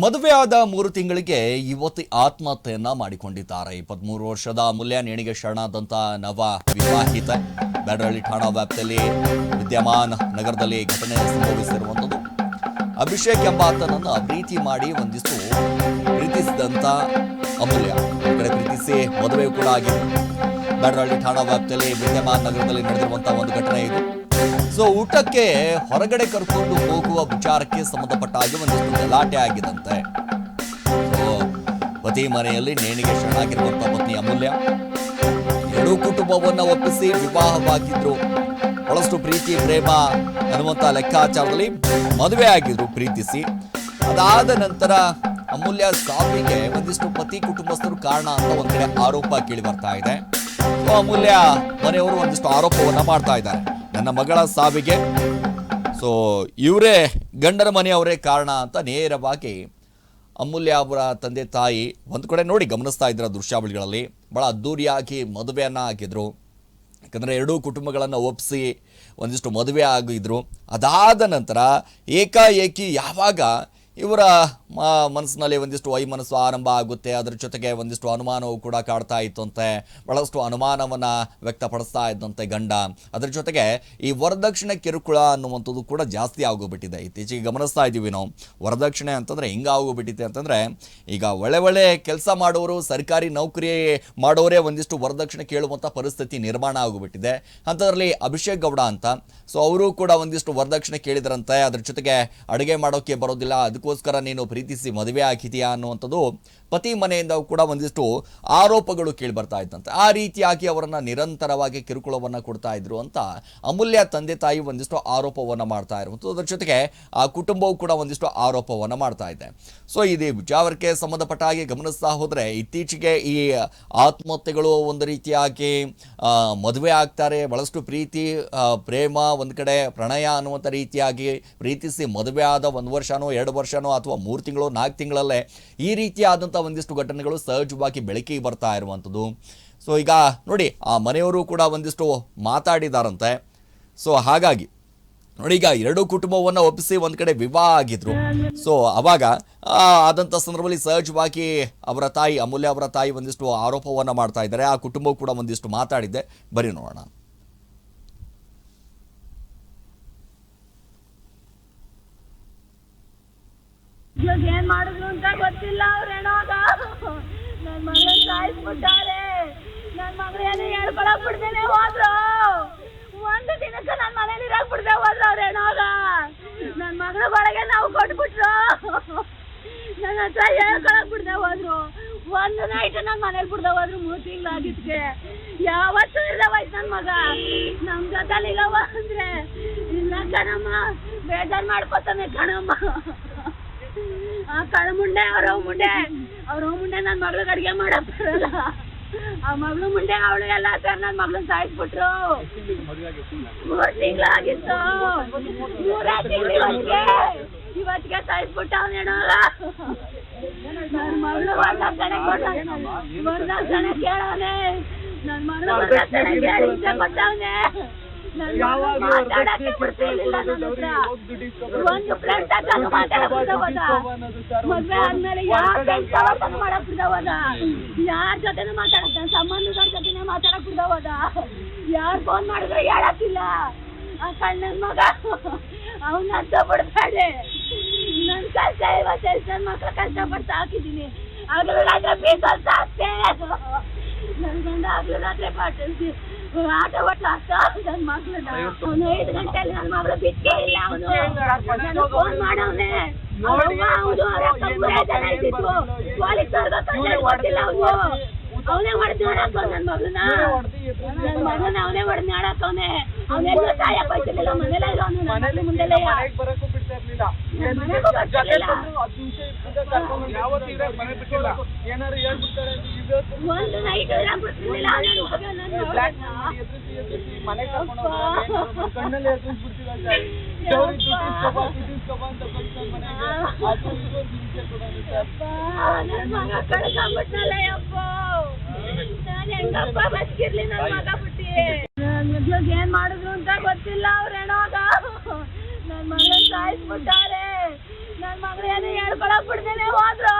ಮದುವೆಯಾದ ಮೂರು ತಿಂಗಳಿಗೆ ಯುವತಿ ಆತ್ಮಹತ್ಯೆಯನ್ನ ಮಾಡಿಕೊಂಡಿದ್ದಾರೆ. ಇಪ್ಪತ್ಮೂರು ವರ್ಷದ ಅಮೂಲ್ಯ ನೇಣಿಗೆ ಶರಣಾದಂತ ನವ ವಿವಾಹಿತ ಬ್ಯಾಡರಳ್ಳಿ ಠಾಣಾ ವ್ಯಾಪ್ತಿಯಲ್ಲಿ ವಿದ್ಯಮಾನ ನಗರದಲ್ಲಿ ಘಟನೆ ಸಂಭವಿಸಿರುವಂಥದ್ದು. ಅಭಿಷೇಕ್ ಎಂಬಾತನನ್ನ ಪ್ರೀತಿ ಮಾಡಿ ಒಂದಿಷ್ಟು ಪ್ರೀತಿಸಿದಂತ ಅಮೂಲ್ಯ. ಕಡೆ ಪ್ರೀತಿಸಿ ಮದುವೆ ಕೂಡ ಆಗಿದೆ. ಬ್ಯಾಡರಳ್ಳಿ ಠಾಣಾ ವ್ಯಾಪ್ತಿಯಲ್ಲಿ ವಿದ್ಯಮಾನ್ ನಗರದಲ್ಲಿ ನಡೆದಿರುವಂತಹ ಒಂದು ಘಟನೆ ಇದು. ಸೊ ಊಟಕ್ಕೆ ಹೊರಗಡೆ ಕರ್ಕೊಂಡು ಹೋಗುವ ವಿಚಾರಕ್ಕೆ ಸಂಬಂಧಪಟ್ಟ ಹಾಗೆ ಒಂದಿಷ್ಟು ಗಲಾಟೆ ಆಗಿದಂತೆ. ಪತಿ ಮನೆಯಲ್ಲಿ ನೇಣಿಗೆ ಶರಣಾಗಿರುವಂತಹ ಪತ್ನಿ ಅಮೂಲ್ಯ. ಎರಡೂ ಕುಟುಂಬವನ್ನು ಒಪ್ಪಿಸಿ ವಿವಾಹವಾಗಿದ್ರು. ಬಹಳಷ್ಟು ಪ್ರೀತಿ, ಪ್ರೇಮ ಅನ್ನುವಂಥ ಲೆಕ್ಕಾಚಾರದಲ್ಲಿ ಮದುವೆ ಆಗಿದ್ರು ಪ್ರೀತಿಸಿ. ಅದಾದ ನಂತರ ಅಮೂಲ್ಯ ಸಾವಿಗೆ ಒಂದಿಷ್ಟು ಪತಿ ಕುಟುಂಬಸ್ಥರು ಕಾರಣ ಅಂತ ಒಂದ್ ಆರೋಪ ಕೇಳಿ ಬರ್ತಾ ಇದೆ. ಅಮೂಲ್ಯ ಮನೆಯವರು ಒಂದಿಷ್ಟು ಆರೋಪವನ್ನ ಮಾಡ್ತಾ ಇದ್ದಾರೆ. ನನ್ನ ಮಗಳ ಸಾವಿಗೆ. ಸೊ ಇವರೇ ಗಂಡನ ಮನೆಯವರೇ ಕಾರಣ ಅಂತ ನೇರವಾಗಿ ಅಮೂಲ್ಯ ಅವರ ತಂದೆ ತಾಯಿ ಒಂದು ಕಡೆ ನೋಡಿ ಗಮನಿಸ್ತಾ ಇದ್ರ ದೃಶ್ಯಾವಳಿಗಳಲ್ಲಿ. ಭಾಳ ಅದ್ದೂರಿಯಾಗಿ ಮದುವೆಯನ್ನು ಹಾಕಿದರು. ಯಾಕಂದರೆ ಎರಡೂ ಕುಟುಂಬಗಳನ್ನು ಒಪ್ಪಿಸಿ ಒಂದಿಷ್ಟು ಮದುವೆ ಆಗಿದ್ರು. ಅದಾದ ನಂತರ ಏಕಾಏಕಿ ಯಾವಾಗ ಇವರ ಮನಸ್ಸಿನಲ್ಲಿ ಒಂದಿಷ್ಟು ವೈಮನಸ್ಸು ಆರಂಭ ಆಗುತ್ತೆ. ಅದರ ಜೊತೆಗೆ ಒಂದಿಷ್ಟು ಅನುಮಾನವು ಕೂಡ ಕಾಡ್ತಾ ಇತ್ತಂತೆ ಬಹಳಷ್ಟು ಅನುಮಾನವನ್ನು ವ್ಯಕ್ತಪಡಿಸ್ತಾ ಇದ್ದಂತೆ ಗಂಡ. ಅದರ ಜೊತೆಗೆ ಈ ವರದಕ್ಷಿಣೆ ಕಿರುಕುಳ ಅನ್ನುವಂಥದ್ದು ಕೂಡ ಜಾಸ್ತಿ ಆಗೋಗ್ಬಿಟ್ಟಿದೆ. ಇತ್ತೀಚೆಗೆ ಗಮನಿಸ್ತಾ ಇದ್ದೀವಿ ನಾವು. ವರದಕ್ಷಿಣೆ ಅಂತಂದರೆ ಹಿಂಗೆ ಆಗೋಗ್ಬಿಟ್ಟಿದೆ ಅಂತಂದರೆ, ಈಗ ಒಳ್ಳೆ ಒಳ್ಳೆ ಕೆಲಸ ಮಾಡೋರು, ಸರ್ಕಾರಿ ನೌಕರಿ ಮಾಡೋರೇ ಒಂದಿಷ್ಟು ವರದಕ್ಷಿಣೆ ಕೇಳುವಂಥ ಪರಿಸ್ಥಿತಿ ನಿರ್ಮಾಣ ಆಗೋಗ್ಬಿಟ್ಟಿದೆ. ಅಂಥದ್ರಲ್ಲಿ ಅಭಿಷೇಕ್ ಗೌಡ ಅಂತ. ಸೊ ಅವರು ಕೂಡ ಒಂದಿಷ್ಟು ವರದಕ್ಷಿಣೆ ಕೇಳಿದ್ರಂತೆ. ಅದ್ರ ಜೊತೆಗೆ ಅಡುಗೆ ಮಾಡೋಕ್ಕೆ ಬರೋದಿಲ್ಲ. ಅದಕ್ಕೋಸ್ಕರ ನೀನು ಪ್ರೀತಿಸಿ ಮದುವೆ ಆಗಿದೆಯಾ ಅನ್ನುವಂಥದ್ದು ಪತಿ ಮನೆಯಿಂದ ಕೂಡ ಒಂದಿಷ್ಟು ಆರೋಪಗಳು ಕೇಳಿ ಬರ್ತಾ ಇದ್ದಂತೆ. ಆ ರೀತಿಯಾಗಿ ಅವರನ್ನು ನಿರಂತರವಾಗಿ ಕಿರುಕುಳವನ್ನ ಕೊಡ್ತಾ ಇದ್ರು ಅಂತ ಅಮೂಲ್ಯ ತಂದೆ ತಾಯಿ ಒಂದಿಷ್ಟು ಆರೋಪವನ್ನ ಮಾಡ್ತಾ ಇರುವಂಥದ್ದು. ಅದರ ಜೊತೆಗೆ ಆ ಕುಟುಂಬವು ಕೂಡ ಒಂದಿಷ್ಟು ಆರೋಪವನ್ನ ಮಾಡ್ತಾ ಇದೆ. ಸೊ, ಇದು ವಿಚಾರಕ್ಕೆ ಸಂಬಂಧಪಟ್ಟ ಹಾಗೆ ಗಮನಿಸ್ತಾ ಹೋದರೆ ಇತ್ತೀಚೆಗೆ ಈ ಆತ್ಮಹತ್ಯೆಗಳು ಒಂದು ರೀತಿಯಾಗಿ ಮದುವೆ ಆಗ್ತಾರೆ, ಬಹಳಷ್ಟು ಪ್ರೀತಿ ಪ್ರೇಮ, ಒಂದು ಕಡೆ ಪ್ರಣಯ ಅನ್ನುವಂಥ ರೀತಿಯಾಗಿ ಪ್ರೀತಿಸಿ ಮದುವೆ ಆದ ಒಂದು ವರ್ಷನೋ, ಎರಡು ವರ್ಷನೋ ಅಥವಾ ಮೂರು ತಿಂಗಳು, ನಾಲ್ಕು ತಿಂಗಳಲ್ಲೇ ಈ ರೀತಿಯಾದಂಥ ಒಂದಿಷ್ಟು ಘಟನೆಗಳು ಸಹಜವಾಗಿ ಬೆಳಕಿಗೆ ಬರ್ತಾ ಇರುವಂಥದ್ದು. ಸೊ, ಈಗ ನೋಡಿ, ಆ ಮನೆಯವರು ಕೂಡ ಒಂದಿಷ್ಟು ಮಾತಾಡಿದಾರಂತೆ. ಸೊ, ಹಾಗಾಗಿ ನೋಡಿ, ಈಗ ಎರಡು ಕುಟುಂಬವನ್ನ ಒಪ್ಪಿಸಿ ಒಂದ್ ಕಡೆ ವಿವಾಹ ಆಗಿದ್ರು. ಸೊ, ಅವಾಗ ಆದಂಥ ಸಂದರ್ಭದಲ್ಲಿ ಸಹಜವಾಗಿ ಅವರ ತಾಯಿ ಅಮೂಲ್ಯ ಅವರ ತಾಯಿ ಒಂದಿಷ್ಟು ಆರೋಪವನ್ನ ಮಾಡ್ತಾ ಇದ್ದಾರೆ. ಆ ಕುಟುಂಬ ಕೂಡ ಒಂದಿಷ್ಟು ಮಾತಾಡಿದೆ ಬರೀ ನೋಡೋಣ. ಇವಾಗ ಏನ್ ಮಾಡಿದ್ರು ಅಂತ ಗೊತ್ತಿಲ್ಲ ಅವ್ರೇನೋ ನನ್ ಮಗಳ ಸಾಯಿಸ್ಬಿಟ್ಟಾರೆ. ನನ್ ಮಗಳೇನು ಹೇಳ್ಕೊಳಕ್ ಬಿಡ್ದೇನೆ ಹೋದ್ರು. ಒಂದು ದಿನಕ್ಕೆ ನನ್ ಮನೇಲಿ ಇರಕ್ ಬಿಡ್ದೆ ಹೋದ್ರು ಅವ್ರೇನೋಗ ನನ್ ಮಗಳ ಒಳಗೆ ನಾವು ಕೊಟ್ಬಿಟ್ರು. ನನ್ನ ಹತ್ರ ಹೇಳ್ಕೊಳಕ್ ಬಿಡ್ದೆ ಹೋದ್ರು. ಒಂದು ನೈಟ್ ನನ್ ಮನೇಲಿ ಬಿಡ್ದೆ ಹೋದ್ರು ಮೂರ್ ತಿಂಗಳಾಗಿದ್ಕೆ. ಯಾವತ್ತೂ ಇರ್ದವಾಯ್ತು ನನ್ನ ನನ್ ಮಗ. ನಮ್ ಜೊತೆ ಅಂದ್ರೆ ಇಲ್ಲ ಕಣಮ್ಮ ಬೇಜಾರ್ ಮಾಡ್ಕೊತಾನೆ ಕಣಮ್ಮ. ಆ ಕಳ ಮುಂಡೆ ಅವ್ರ ಮುಂಡೆ ಅವ್ರ ಮುಂಡೆ ನನ್ನ ಮಗಳಿಗೆ ಅಡಿಗೆ ಮಾಡಕ್ ಬರಲ್ಲ. ಆ ಮಗಳು ಮುಂಡೆ ಅವಳು ಎಲ್ಲ ಸರ್ ನನ್ನ ಮಗಳನ್ನ ಸಾಯಿಸ್ಬಿಟ್ರು. ಮೂರ್ ತಿಂಗಳಾಗಿತ್ತು. ಮೂರೇ ತಿಂಗಳು ಇವತ್ತಿಗೆ ಸಾಯಿಸ್ಬಿಟ್ಟ ಅವನೇನೋಗ ನನ್ನ ಮಗಳು ವರದಕ್ಷಿಣೆ ಕೊಟ್ಟ ವರದಕ್ಷಿಣೆ ಕೇಳವನೆ ನನ್ನ ಮಗಳು ವರದಕ್ಷಿಣೆ ಕೇಳಿ ಇಷ್ಟ ಕೊಟ್ಟವನೆ. ಮಗಳು ಮಾತಾಡಕ್ಕೆ ಬಿಡ್ತಿರ್ಲಿಲ್ಲ ನನ್ನ ಹತ್ರ. ಒಂದು ಪ್ಲೇಟ್ ತಗೊಂಡು ಮಾತಾಡಕ್ ಬಿಡವದ ಮದ್ವೆ ಆದ್ಮೇಲೆ ಯಾರ ಕೆಲಸ ಮಾಡಕ್ ಬಿಡವದ ಯಾರ ಜೊತೆನೂ ಮಾತಾಡಕ್ ನನ್ನ ಸಂಬಂಧದವ್ರ ಜೊತೆನೇ ಮಾತಾಡಕ್ ಬಿಡವದ ಯಾರ್ ಫೋನ್ ಮಾಡಿದ್ರೆ ಹೇಳಕ್ಕಿಲ್ಲ? ಆ ಕಣ್ಣನ್ ಮಗ ಅವನ ಅರ್ಥ ಬಿಡ್ತಾಳೆ ನನ್ ಕಷ್ಟ ಇವತ್ತು ನನ್ನ ಕಷ್ಟ ಕಷ್ಟಪಟ್ಟು ಹಾಕಿದ್ದೀನಿ. ಅದ್ರ ರಾತ್ರಿ ಬೀಸಲ್ ಸಾಕ್ತೆ ನನ್ ಗಂಡ ಆಗ್ಲೂ ರಾತ್ರಿ ಪಾಟಿಸಿ ಆಟ ಒಟ್ಟು ಆಗ್ತಾ ನನ್ನ ಮಗಳು ಅವನು ಐದು ಗಂಟೆಯಲ್ಲಿ ನನ್ನ ಮಗಳು ಬಿಟ್ಟೇ ಇಲ್ಲ ಅವನು. ನಾನು ಫೋನ್ ಮಾಡವನೆ. ಹೌದು ಅವ್ರ ಮೂರೇ ಜನ ಗೊತ್ತಿಲ್ಲ ಅವನು. ಅವನೇ ಹೊಡೆದು ನೋಡಕ್ಕ ನನ್ನ ಮಗಳನ್ನ. ನನ್ನ ಅವನೇ ಹೊಡೆದು ನೋಡಕ್ಕವನೆ ಅವನೆಲ್ಲ ಮನೇಲೆ ಇರೋನು ನನ್ನ ಬಿಟ್ಟಿಲ್ಲ? ಏನಾರು ಹೇಳ್ಬಿಡ್ತಾರೆ ಮನೆ ಕಣ್ಣಲ್ಲಿ ಏನ್ ಮಾಡಿದ್ರು ಅಂತ ಗೊತ್ತಿಲ್ಲ. ಸಾಯಿಸ್ಬಿಟ್ಟಾರೆ ನನ್ನ ನನ್ ಮಗಳೇನು ಹೇಳ್ಕೊಳಕ್ ಬಿಡ್ದೇನೆ ಹೋದ್ರು.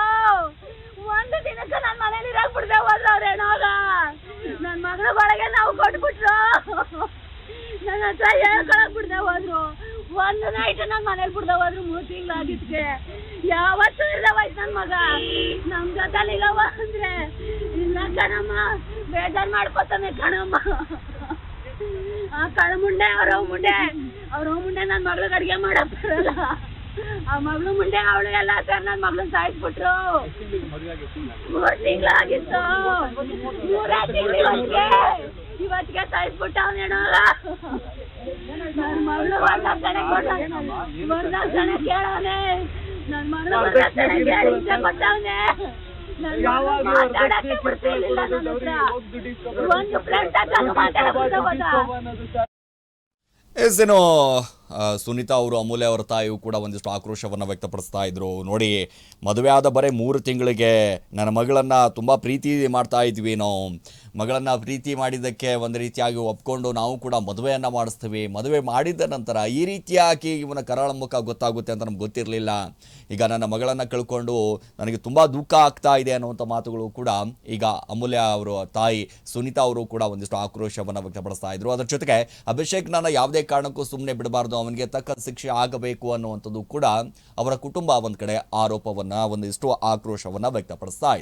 ಒಂದು ದಿನಕ್ಕೆ ನನ್ನ ಮನೇಲಿ ಇರಕ್ ಬಿಡ್ದೆ ಹೋದ್ರು ಅವ್ರ ಹೆಣೋಗ ನನ್ ಮಗಳ ಒಳಗೆ ನಾವು ಕೊಟ್ಬಿಟ್ರು. ನನ್ನ ಹತ್ರ ಹೇಳ್ಕೊಳಕ್ ಬಿಡ್ದೆ ಹೋದ್ರು. ಒಂದು ನೈಟ್ ನನ್ ಮನೇಲಿ ಬಿಡ್ದೆ ಹೋದ್ರು, ಮೂರ್ ಯಾವತ್ತೂ ಇರ್ದ ಹೋಯ್ತು ನನ್ ಮಗ. ನಮ್ ಜೊತೆಲಿ ಇಲ್ಲವ ಅಂದ್ರೆ, ಇಲ್ಲ ಕಣಮ್ಮ, ಬೇಜಾರ್ ಮಾಡ್ಕೋತಾನೆ ಕಣಮ್ಮ. ಆ ಕಣ ಮುಂಡೆ ಅವರ ಮುಂಡೆ. ಅವ್ರ ಮುಂದೆ ನನ್ನ ಮಗಳಿಗೆ ಅಡಿಗೆ ಮಾಡಕ್ ಬರಲ್ಲ. ಆ ಮಗಳು ಮುಂದೆ ಅವಳು ಎಲ್ಲ ನನ್ನ ಮಗಳು ಸಾಯಿಸ್ಬಿಟ್ರು. ಮೂರ್ ತಿಂಗಳಾಗಿತ್ತು. ಮೂರೇ ತಿಂಗಳಿಗೆ ಇವತ್ತಿಗೆ. ಸಾಯಿಸ್ಬಿಟ್ಟ ಅವನೇನೋಗ ನನ್ನ ಮಗಳು ವರದಕ್ಷಿಣೆ ಕೊಟ್ಟ ವರದಕ್ಷಿಣೆ ಕೇಳವನೆ ನನ್ನ ಮಗಳು ವರದಕ್ಷಿಣೆ ಕೇಳಿ ಇಷ್ಟ ಮಗಳು ಮಾತಾಡಕ್ಕೆ ಬಿಡ್ತಿರ್ಲಿಲ್ಲ ನನ್ನ ಹತ್ರ. ಒಂದು ಪ್ಲೇಟ್ ತಗೊಂಡು ಮಾತಾಡಕ್ಕೆ ಹೋದ ಎಸ್ ಏನೋ ಆ, ಸುನೀತಾ ಅವರು ಅಮೂಲ್ಯ ಅವರ ತಾಯಿಯು ಕೂಡ ಒಂದಿಷ್ಟು ಆಕ್ರೋಶವನ್ನು ವ್ಯಕ್ತಪಡಿಸ್ತಾ ಇದ್ರು. ನೋಡಿ, ಮದುವೆ ಆದ ಬರೀ ಮೂರು ತಿಂಗಳಿಗೆ ನನ್ನ ಮಗಳನ್ನು ತುಂಬ ಪ್ರೀತಿ ಮಾಡ್ತಾ ಇದ್ವಿ ನಾವು. ಮಗಳನ್ನು ಪ್ರೀತಿ ಮಾಡಿದ್ದಕ್ಕೆ ಒಂದು ರೀತಿಯಾಗಿ ಒಪ್ಕೊಂಡು ನಾವು ಕೂಡ ಮದುವೆಯನ್ನು ಮಾಡಿಸ್ತೀವಿ. ಮದುವೆ ಮಾಡಿದ ನಂತರ ಈ ರೀತಿಯಾಗಿ ಇವನ ಕರಾಳ ಮುಖ ಗೊತ್ತಾಗುತ್ತೆ ಅಂತ ನಮ್ಗೆ ಗೊತ್ತಿರಲಿಲ್ಲ. ಈಗ ನನ್ನ ಮಗಳನ್ನು ಕಳ್ಕೊಂಡು ನನಗೆ ತುಂಬ ದುಃಖ ಆಗ್ತಾ ಇದೆ ಅನ್ನುವಂಥ ಮಾತುಗಳು ಕೂಡ ಈಗ ಅಮೂಲ್ಯ ಅವರ ತಾಯಿ ಸುನೀತಾ ಅವರು ಕೂಡ ಒಂದಿಷ್ಟು ಆಕ್ರೋಶವನ್ನು ವ್ಯಕ್ತಪಡಿಸ್ತಾ ಇದ್ರು. ಅದರ ಜೊತೆಗೆ ಅಭಿಷೇಕ್ ನನ್ನ ಯಾವುದೇ ಕಾರಣಕ್ಕೂ ಸುಮ್ಮನೆ ಬಿಡಬಾರ್ದು ಅವನಿಗೆ ತಕ್ಕ ಶಿಕ್ಷೆ ಆಗಬೇಕು ಅನ್ನುವಂಥದ್ದು ಕೂಡ ಅವರ ಕುಟುಂಬ ಒಂದು ಕಡೆ ಆರೋಪವನ್ನು ಒಂದಿಷ್ಟು ಆಕ್ರೋಶವನ್ನು ವ್ಯಕ್ತಪಡಿಸ್ತಾ ಇದೆ.